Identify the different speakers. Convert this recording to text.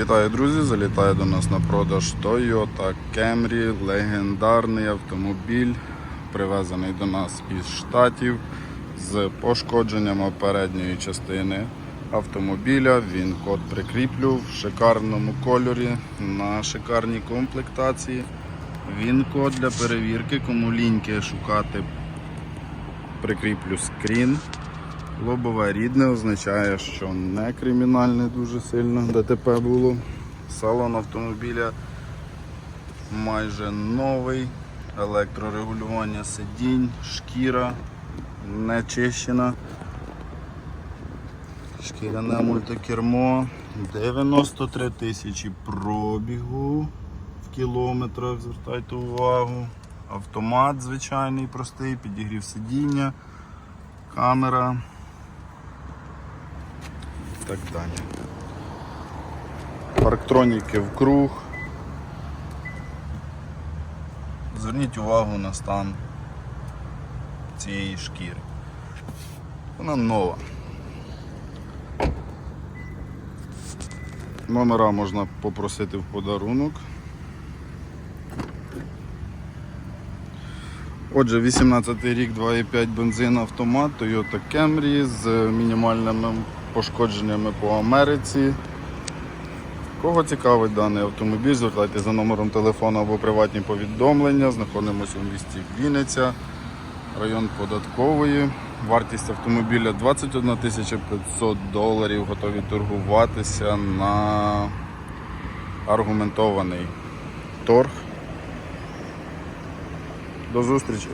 Speaker 1: Вітаю, друзі! Залітає до нас на продаж Toyota Camry, легендарний автомобіль, привезений до нас із Штатів з пошкодженнями передньої частини автомобіля. Він код прикріплю в шикарному кольорі на шикарній комплектації. Він код для перевірки, кому ліньки шукати, прикріплю скрін. Лобове рідне означає, що не кримінальне дуже сильно ДТП було. Салон автомобіля майже новий, електрорегулювання сидінь, шкіра не чищена. Шкіряне мультикермо, 93 тисячі пробігу в кілометрах, звертайте увагу. Автомат звичайний, простий, підігрів сидіння, камера так далі. Парктроніки в круг. Зверніть увагу на стан цієї шкіри. Вона нова. Номера можна попросити в подарунок. Отже, 18 рік, 2,5 бензин автомат, Toyota Camry з мінімальними пошкодженнями по Америці. Кого цікавить даний автомобіль, звертайтеся за номером телефону або приватні повідомлення. Знаходимося у місті Вінниця, район податкової. Вартість автомобіля 21 500 доларів. Готові торгуватися на аргументований торг. До зустрічі!